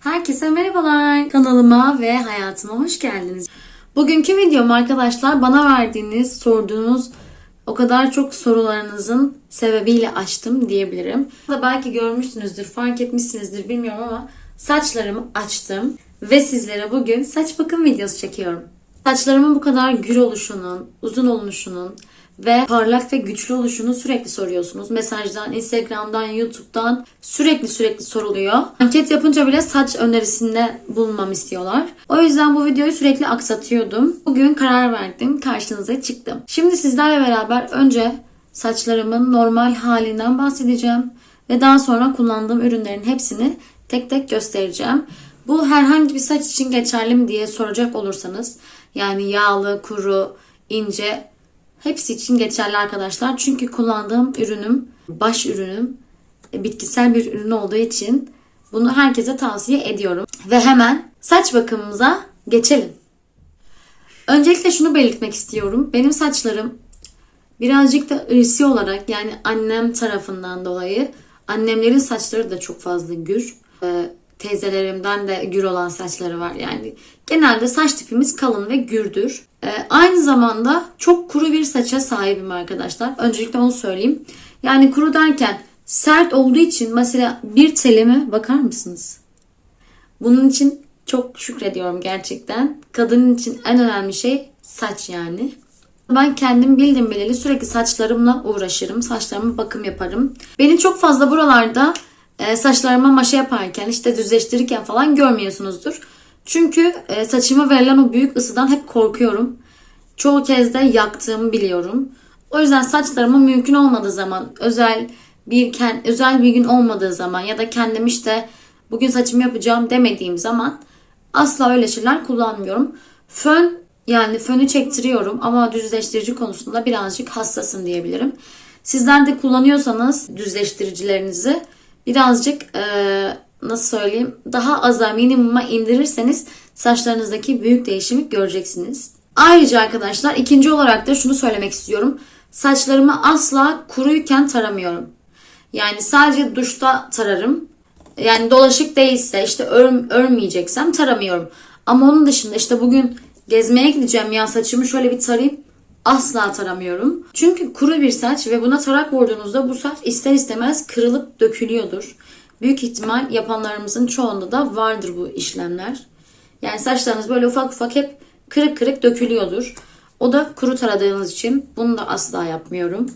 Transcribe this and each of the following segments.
Herkese merhabalar. Kanalıma ve hayatıma hoş geldiniz. Bugünkü videom arkadaşlar bana verdiğiniz, sorduğunuz o kadar çok sorularınızın sebebiyle açtım diyebilirim. Belki görmüşsünüzdür, fark etmişsinizdir bilmiyorum ama saçlarımı açtım ve sizlere bugün saç bakım videosu çekiyorum. Saçlarımın bu kadar gür oluşunun, uzun oluşunun ve parlak ve güçlü oluşunu sürekli soruyorsunuz. Mesajdan, Instagram'dan, YouTube'dan sürekli sürekli soruluyor. Anket yapınca bile saç önerisinde bulunmam istiyorlar. O yüzden bu videoyu sürekli aksatıyordum. Bugün karar verdim, karşınıza çıktım. Şimdi sizlerle beraber önce saçlarımın normal halinden bahsedeceğim ve daha sonra kullandığım ürünlerin hepsini tek tek göstereceğim. Bu herhangi bir saç için geçerli mi diye soracak olursanız yani yağlı, kuru, ince hepsi için geçerli arkadaşlar. Çünkü kullandığım ürünüm, baş ürünüm e, bitkisel bir ürün olduğu için bunu herkese tavsiye ediyorum. Ve hemen saç bakımımıza geçelim. Öncelikle şunu belirtmek istiyorum. Benim saçlarım birazcık da ırsi olarak yani annem tarafından dolayı annemlerin saçları da çok fazla gür. Ee, teyzelerimden de gür olan saçları var yani. Genelde saç tipimiz kalın ve gürdür. Ee, aynı zamanda çok kuru bir saça sahibim arkadaşlar. Öncelikle onu söyleyeyim. Yani kuru derken sert olduğu için mesela bir telime bakar mısınız? Bunun için çok şükrediyorum gerçekten. Kadının için en önemli şey saç yani. Ben kendim bildim bileli sürekli saçlarımla uğraşırım. Saçlarıma bakım yaparım. Beni çok fazla buralarda e, saçlarıma maşa yaparken işte düzleştirirken falan görmüyorsunuzdur. Çünkü e, saçıma verilen o büyük ısıdan hep korkuyorum. Çoğu kez de yaktığımı biliyorum. O yüzden saçlarımı mümkün olmadığı zaman özel bir özel bir gün olmadığı zaman ya da kendim işte bugün saçımı yapacağım demediğim zaman asla öyle şeyler kullanmıyorum. Fön yani fönü çektiriyorum ama düzleştirici konusunda birazcık hassasım diyebilirim. Sizler de kullanıyorsanız düzleştiricilerinizi birazcık eee, nasıl söyleyeyim daha aza minimuma indirirseniz saçlarınızdaki büyük değişimi göreceksiniz. Ayrıca arkadaşlar ikinci olarak da şunu söylemek istiyorum. Saçlarımı asla kuruyken taramıyorum. Yani sadece duşta tararım. Yani dolaşık değilse işte ör, örmeyeceksem taramıyorum. Ama onun dışında işte bugün gezmeye gideceğim ya saçımı şöyle bir tarayayım asla taramıyorum. Çünkü kuru bir saç ve buna tarak vurduğunuzda bu saç ister istemez kırılıp dökülüyordur. Büyük ihtimal yapanlarımızın çoğunda da vardır bu işlemler. Yani saçlarınız böyle ufak ufak hep kırık kırık dökülüyordur. O da kuru taradığınız için bunu da asla yapmıyorum.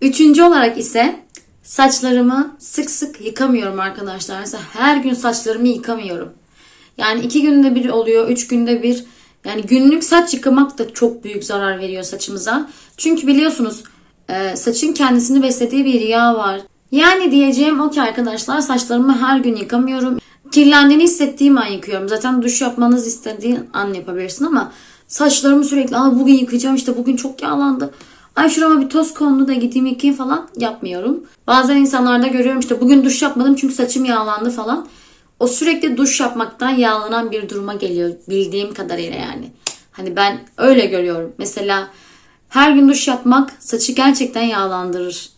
Üçüncü olarak ise saçlarımı sık sık yıkamıyorum arkadaşlar. Mesela her gün saçlarımı yıkamıyorum. Yani iki günde bir oluyor, üç günde bir. Yani günlük saç yıkamak da çok büyük zarar veriyor saçımıza. Çünkü biliyorsunuz e, saçın kendisini beslediği bir yağ var. Yani diyeceğim o ki arkadaşlar saçlarımı her gün yıkamıyorum. Kirlendiğini hissettiğim an yıkıyorum. Zaten duş yapmanız istediğin an yapabilirsin ama saçlarımı sürekli Aa, bugün yıkayacağım işte bugün çok yağlandı. Ay şurama bir toz kondu da gideyim yıkayayım falan yapmıyorum. Bazen insanlarda görüyorum işte bugün duş yapmadım çünkü saçım yağlandı falan. O sürekli duş yapmaktan yağlanan bir duruma geliyor bildiğim kadarıyla yani. Hani ben öyle görüyorum. Mesela her gün duş yapmak saçı gerçekten yağlandırır.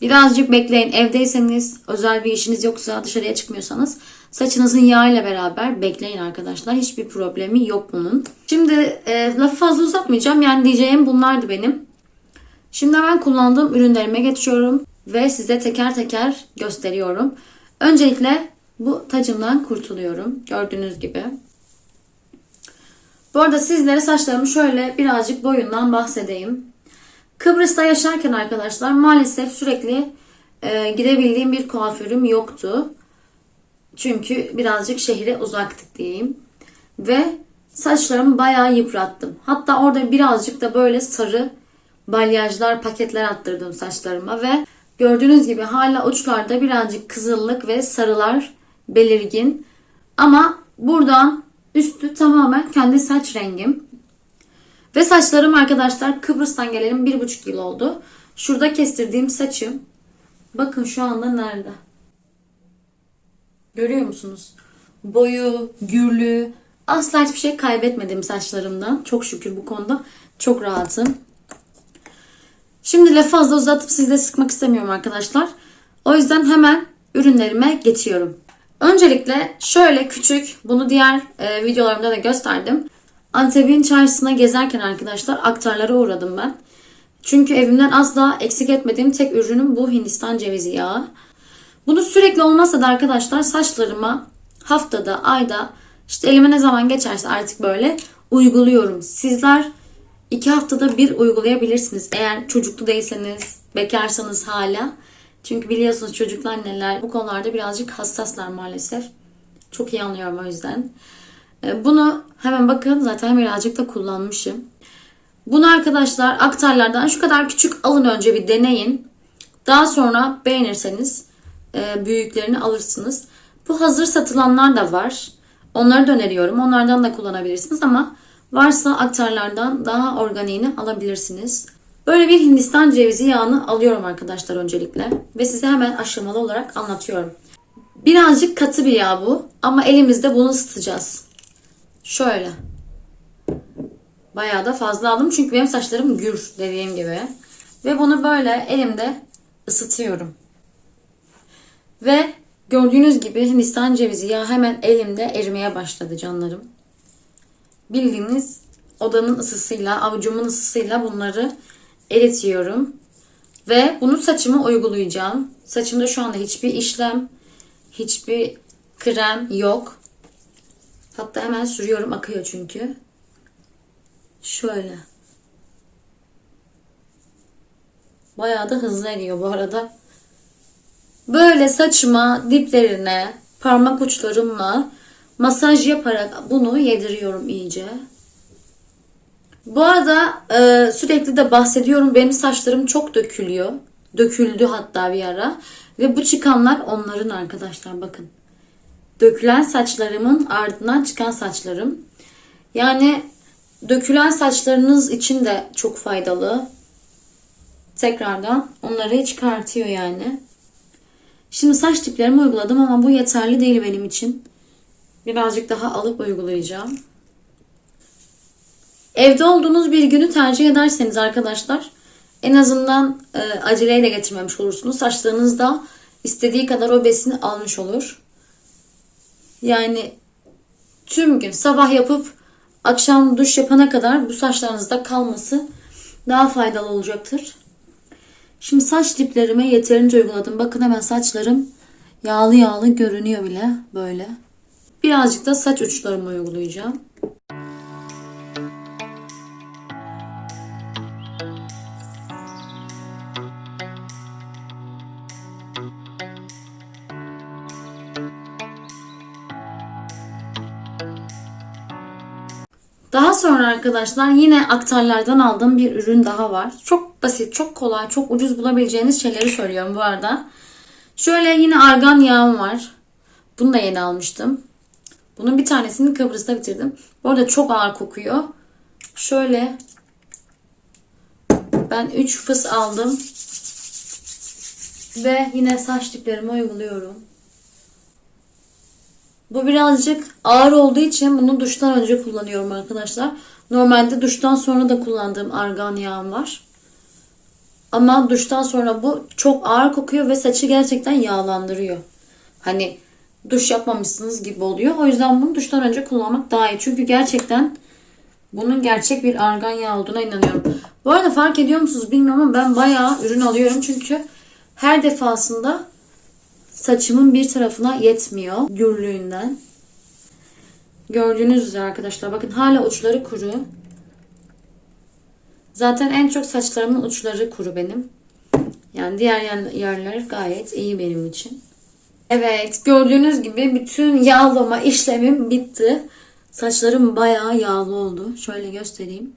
Birazcık bekleyin. Evdeyseniz, özel bir işiniz yoksa, dışarıya çıkmıyorsanız saçınızın yağ ile beraber bekleyin arkadaşlar. Hiçbir problemi yok bunun. Şimdi e, lafı fazla uzatmayacağım. Yani diyeceğim bunlardı benim. Şimdi ben kullandığım ürünlerime geçiyorum ve size teker teker gösteriyorum. Öncelikle bu tacımdan kurtuluyorum. Gördüğünüz gibi. Bu arada sizlere saçlarımı şöyle birazcık boyundan bahsedeyim. Kıbrıs'ta yaşarken arkadaşlar maalesef sürekli e, gidebildiğim bir kuaförüm yoktu. Çünkü birazcık şehre uzaktık diyeyim. Ve saçlarımı bayağı yıprattım. Hatta orada birazcık da böyle sarı balyajlar, paketler attırdım saçlarıma ve gördüğünüz gibi hala uçlarda birazcık kızıllık ve sarılar belirgin. Ama buradan üstü tamamen kendi saç rengim. Ve saçlarım arkadaşlar Kıbrıs'tan gelelim bir buçuk yıl oldu. Şurada kestirdiğim saçım. Bakın şu anda nerede? Görüyor musunuz? Boyu, gürlüğü. Asla hiçbir şey kaybetmedim saçlarımdan. Çok şükür bu konuda çok rahatım. Şimdi lafı fazla uzatıp sizde sıkmak istemiyorum arkadaşlar. O yüzden hemen ürünlerime geçiyorum. Öncelikle şöyle küçük, bunu diğer e, videolarımda da gösterdim. Antep'in çarşısına gezerken arkadaşlar aktarlara uğradım ben. Çünkü evimden asla eksik etmediğim tek ürünüm bu Hindistan cevizi yağı. Bunu sürekli olmazsa da arkadaşlar saçlarıma haftada, ayda işte elime ne zaman geçerse artık böyle uyguluyorum. Sizler iki haftada bir uygulayabilirsiniz. Eğer çocuklu değilseniz, bekarsanız hala. Çünkü biliyorsunuz çocuklu anneler bu konularda birazcık hassaslar maalesef. Çok iyi anlıyorum o yüzden. E, Bunu hemen bakın zaten birazcık da kullanmışım. Bunu arkadaşlar aktarlardan şu kadar küçük alın önce bir deneyin. Daha sonra beğenirseniz e, büyüklerini alırsınız. Bu hazır satılanlar da var. Onları da öneriyorum. Onlardan da kullanabilirsiniz ama varsa aktarlardan daha organiğini alabilirsiniz. Böyle bir Hindistan cevizi yağını alıyorum arkadaşlar öncelikle. Ve size hemen aşamalı olarak anlatıyorum. Birazcık katı bir yağ bu. Ama elimizde bunu ısıtacağız. Şöyle. Bayağı da fazla aldım. Çünkü benim saçlarım gür dediğim gibi. Ve bunu böyle elimde ısıtıyorum. Ve gördüğünüz gibi Hindistan cevizi yağı hemen elimde erimeye başladı canlarım. Bildiğiniz odanın ısısıyla, avucumun ısısıyla bunları eritiyorum. Ve bunu saçıma uygulayacağım. Saçımda şu anda hiçbir işlem, hiçbir krem yok. Hatta hemen sürüyorum akıyor çünkü. Şöyle. Bayağı da hızlı eriyor bu arada. Böyle saçıma diplerine parmak uçlarımla masaj yaparak bunu yediriyorum iyice. Bu arada e, sürekli de bahsediyorum benim saçlarım çok dökülüyor. Döküldü hatta bir ara. Ve bu çıkanlar onların arkadaşlar bakın. Dökülen saçlarımın ardından çıkan saçlarım. Yani dökülen saçlarınız için de çok faydalı. Tekrardan onları çıkartıyor yani. Şimdi saç diplerimi uyguladım ama bu yeterli değil benim için. Birazcık daha alıp uygulayacağım. Evde olduğunuz bir günü tercih ederseniz arkadaşlar en azından e, aceleyle getirmemiş olursunuz. Saçlarınız da istediği kadar o besini almış olur. Yani tüm gün sabah yapıp akşam duş yapana kadar bu saçlarınızda kalması daha faydalı olacaktır. Şimdi saç diplerime yeterince uyguladım. Bakın hemen saçlarım yağlı yağlı görünüyor bile böyle. Birazcık da saç uçlarımı uygulayacağım. Daha sonra arkadaşlar yine aktarlardan aldığım bir ürün daha var. Çok basit, çok kolay, çok ucuz bulabileceğiniz şeyleri söylüyorum bu arada. Şöyle yine argan yağım var. Bunu da yeni almıştım. Bunun bir tanesini Kıbrıs'ta bitirdim. Bu arada çok ağır kokuyor. Şöyle ben 3 fıs aldım. Ve yine saç diplerime uyguluyorum. Bu birazcık ağır olduğu için bunu duştan önce kullanıyorum arkadaşlar. Normalde duştan sonra da kullandığım argan yağım var. Ama duştan sonra bu çok ağır kokuyor ve saçı gerçekten yağlandırıyor. Hani duş yapmamışsınız gibi oluyor. O yüzden bunu duştan önce kullanmak daha iyi. Çünkü gerçekten bunun gerçek bir argan yağı olduğuna inanıyorum. Bu arada fark ediyor musunuz bilmiyorum ama ben bayağı ürün alıyorum. Çünkü her defasında saçımın bir tarafına yetmiyor gürlüğünden. Gördüğünüz üzere arkadaşlar bakın hala uçları kuru. Zaten en çok saçlarımın uçları kuru benim. Yani diğer yerler gayet iyi benim için. Evet gördüğünüz gibi bütün yağlama işlemim bitti. Saçlarım bayağı yağlı oldu. Şöyle göstereyim.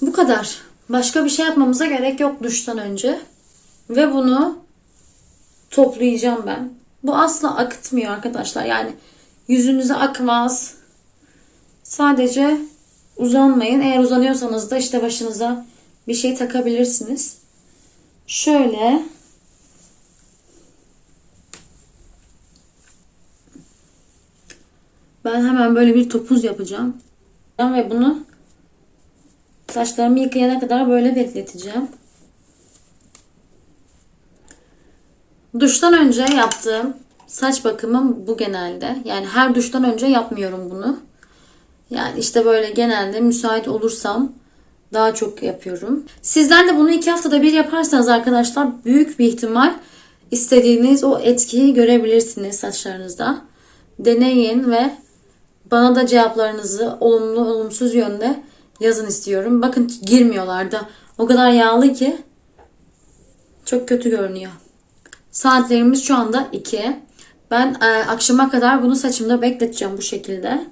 Bu kadar. Başka bir şey yapmamıza gerek yok duştan önce. Ve bunu toplayacağım ben. Bu asla akıtmıyor arkadaşlar. Yani yüzünüze akmaz. Sadece uzanmayın. Eğer uzanıyorsanız da işte başınıza bir şey takabilirsiniz. Şöyle ben hemen böyle bir topuz yapacağım. Ve bunu saçlarımı yıkayana kadar böyle bekleteceğim. Duştan önce yaptığım saç bakımım bu genelde. Yani her duştan önce yapmıyorum bunu. Yani işte böyle genelde müsait olursam daha çok yapıyorum. Sizler de bunu iki haftada bir yaparsanız arkadaşlar büyük bir ihtimal istediğiniz o etkiyi görebilirsiniz saçlarınızda. Deneyin ve bana da cevaplarınızı olumlu olumsuz yönde yazın istiyorum. Bakın girmiyorlar da o kadar yağlı ki çok kötü görünüyor. Saatlerimiz şu anda 2. Ben e, akşama kadar bunu saçımda bekleteceğim bu şekilde.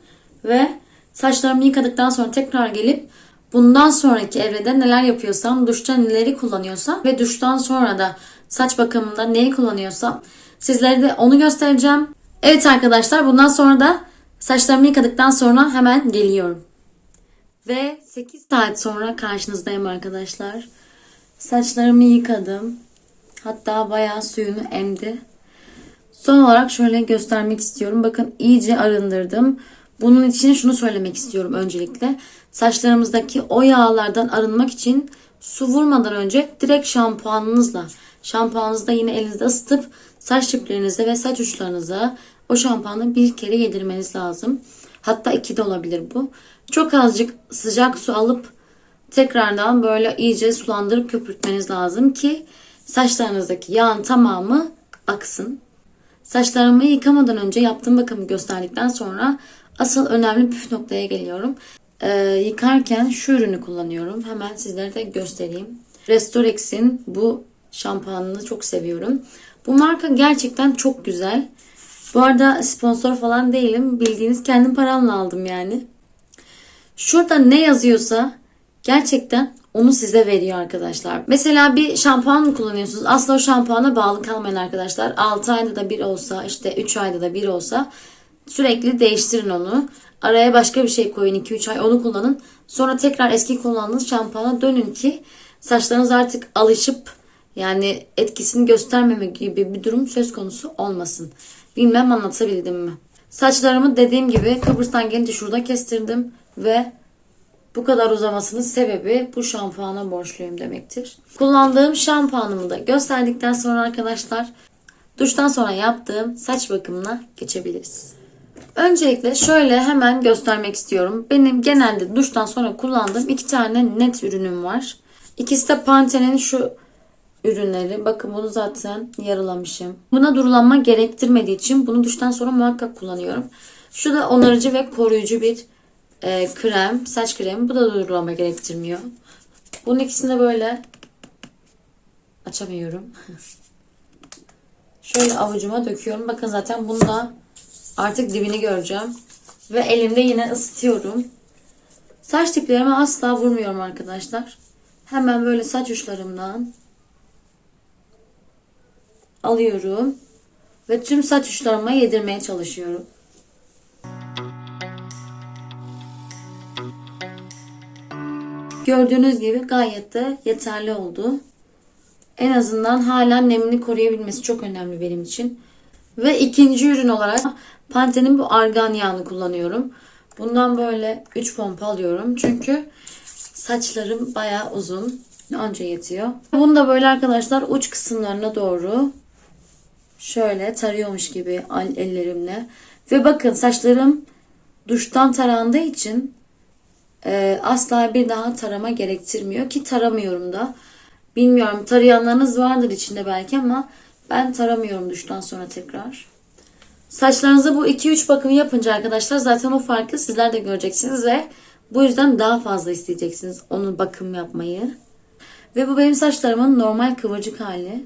Ve saçlarımı yıkadıktan sonra tekrar gelip bundan sonraki evrede neler yapıyorsam, duşta neleri kullanıyorsam ve duştan sonra da saç bakımında neyi kullanıyorsam sizlere de onu göstereceğim. Evet arkadaşlar bundan sonra da saçlarımı yıkadıktan sonra hemen geliyorum. Ve 8 saat sonra karşınızdayım arkadaşlar. Saçlarımı yıkadım. Hatta bayağı suyunu emdi. Son olarak şöyle göstermek istiyorum. Bakın iyice arındırdım. Bunun için şunu söylemek istiyorum öncelikle. Saçlarımızdaki o yağlardan arınmak için su vurmadan önce direkt şampuanınızla, şampuanınızı da yine elinizde ısıtıp saç diplerinize ve saç uçlarınıza o şampuanı bir kere yedirmeniz lazım. Hatta iki de olabilir bu. Çok azıcık sıcak su alıp tekrardan böyle iyice sulandırıp köpürtmeniz lazım ki saçlarınızdaki yağın tamamı aksın. Saçlarımı yıkamadan önce yaptığım bakımı gösterdikten sonra asıl önemli püf noktaya geliyorum. Ee, yıkarken şu ürünü kullanıyorum. Hemen sizlere de göstereyim. Restorex'in bu şampuanını çok seviyorum. Bu marka gerçekten çok güzel. Bu arada sponsor falan değilim. Bildiğiniz kendim paramla aldım yani. Şurada ne yazıyorsa gerçekten onu size veriyor arkadaşlar. Mesela bir şampuan mı kullanıyorsunuz? Asla o şampuana bağlı kalmayın arkadaşlar. 6 ayda da bir olsa işte 3 ayda da bir olsa sürekli değiştirin onu. Araya başka bir şey koyun 2-3 ay onu kullanın. Sonra tekrar eski kullandığınız şampuana dönün ki saçlarınız artık alışıp yani etkisini göstermeme gibi bir durum söz konusu olmasın. Bilmem anlatabildim mi? Saçlarımı dediğim gibi Kıbrıs'tan gelince şurada kestirdim ve bu kadar uzamasının sebebi bu şampuana borçluyum demektir. Kullandığım şampuanımı da gösterdikten sonra arkadaşlar duştan sonra yaptığım saç bakımına geçebiliriz. Öncelikle şöyle hemen göstermek istiyorum. Benim genelde duştan sonra kullandığım iki tane net ürünüm var. İkisi de Pantene'nin şu ürünleri. Bakın bunu zaten yarılamışım. Buna durulanma gerektirmediği için bunu duştan sonra muhakkak kullanıyorum. Şu da onarıcı ve koruyucu bir e, krem, saç kremi. Bu da durulama gerektirmiyor. Bunun ikisini de böyle açamıyorum. Şöyle avucuma döküyorum. Bakın zaten bunda artık dibini göreceğim. Ve elimde yine ısıtıyorum. Saç diplerime asla vurmuyorum arkadaşlar. Hemen böyle saç uçlarımdan alıyorum. Ve tüm saç uçlarıma yedirmeye çalışıyorum. Gördüğünüz gibi gayet de yeterli oldu. En azından hala nemini koruyabilmesi çok önemli benim için. Ve ikinci ürün olarak Pantene'in bu argan yağını kullanıyorum. Bundan böyle 3 pompa alıyorum. Çünkü saçlarım bayağı uzun. Anca yetiyor. Bunu da böyle arkadaşlar uç kısımlarına doğru şöyle tarıyormuş gibi ellerimle. Ve bakın saçlarım duştan tarandığı için e, asla bir daha tarama gerektirmiyor ki taramıyorum da. Bilmiyorum tarayanlarınız vardır içinde belki ama ben taramıyorum duştan sonra tekrar. Saçlarınıza bu 2-3 bakımı yapınca arkadaşlar zaten o farkı sizler de göreceksiniz ve bu yüzden daha fazla isteyeceksiniz onu bakım yapmayı. Ve bu benim saçlarımın normal kıvırcık hali.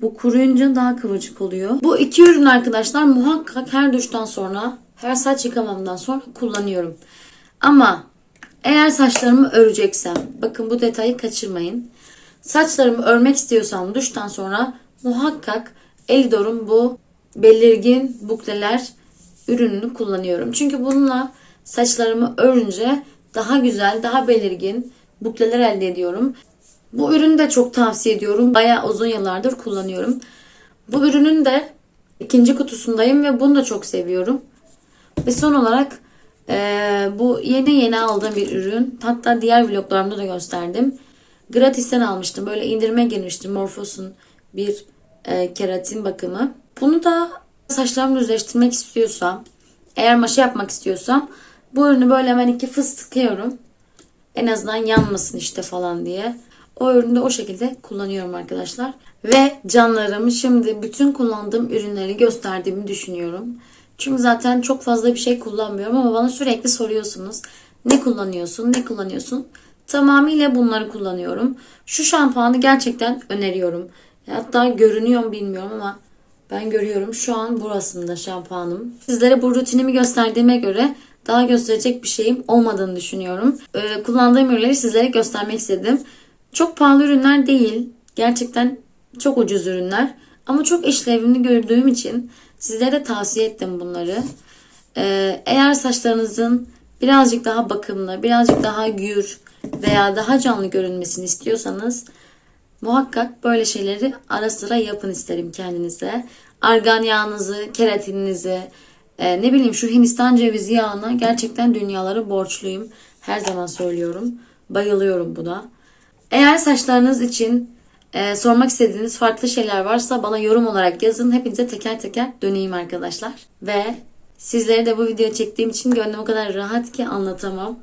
Bu kuruyunca daha kıvırcık oluyor. Bu iki ürün arkadaşlar muhakkak her duştan sonra, her saç yıkamamdan sonra kullanıyorum. Ama eğer saçlarımı öreceksem, bakın bu detayı kaçırmayın. Saçlarımı örmek istiyorsam duştan sonra muhakkak Elidor'un bu belirgin bukleler ürününü kullanıyorum. Çünkü bununla saçlarımı örünce daha güzel, daha belirgin bukleler elde ediyorum. Bu ürünü de çok tavsiye ediyorum. Bayağı uzun yıllardır kullanıyorum. Bu ürünün de ikinci kutusundayım ve bunu da çok seviyorum. Ve son olarak ee, bu yeni yeni aldığım bir ürün. Hatta diğer vloglarımda da gösterdim. Gratis'ten almıştım. Böyle indirime girmiştim. Morphos'un bir e, keratin bakımı. Bunu da saçlarımı düzleştirmek istiyorsam, eğer maşa yapmak istiyorsam bu ürünü böyle hemen iki fıs tıkıyorum. En azından yanmasın işte falan diye. O ürünü de o şekilde kullanıyorum arkadaşlar. Ve canlarım şimdi bütün kullandığım ürünleri gösterdiğimi düşünüyorum. Çünkü zaten çok fazla bir şey kullanmıyorum ama bana sürekli soruyorsunuz. Ne kullanıyorsun? Ne kullanıyorsun? Tamamıyla bunları kullanıyorum. Şu şampuanı gerçekten öneriyorum. Hatta görünüyor mu bilmiyorum ama ben görüyorum. Şu an burasında şampuanım. Sizlere bu rutinimi gösterdiğime göre daha gösterecek bir şeyim olmadığını düşünüyorum. Ee, kullandığım ürünleri sizlere göstermek istedim. Çok pahalı ürünler değil. Gerçekten çok ucuz ürünler. Ama çok işlevini gördüğüm için sizlere de tavsiye ettim bunları. Ee, eğer saçlarınızın birazcık daha bakımlı, birazcık daha gür veya daha canlı görünmesini istiyorsanız muhakkak böyle şeyleri ara sıra yapın isterim kendinize. Argan yağınızı, keratininizi, e, ne bileyim şu Hindistan cevizi yağına gerçekten dünyaları borçluyum. Her zaman söylüyorum. Bayılıyorum buna. Eğer saçlarınız için e, sormak istediğiniz farklı şeyler varsa bana yorum olarak yazın. Hepinize teker teker döneyim arkadaşlar. Ve sizlere de bu video çektiğim için gönlüm o kadar rahat ki anlatamam.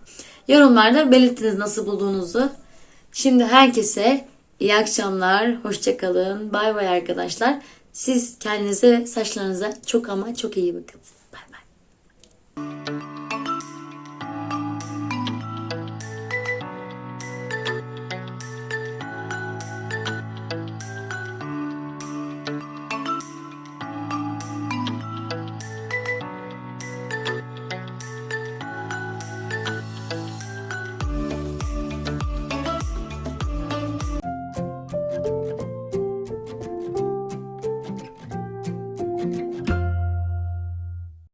Yorumlarda belirttiniz nasıl bulduğunuzu. Şimdi herkese iyi akşamlar, hoşçakalın, bay bay arkadaşlar. Siz kendinize ve saçlarınıza çok ama çok iyi bakın. Bay bay.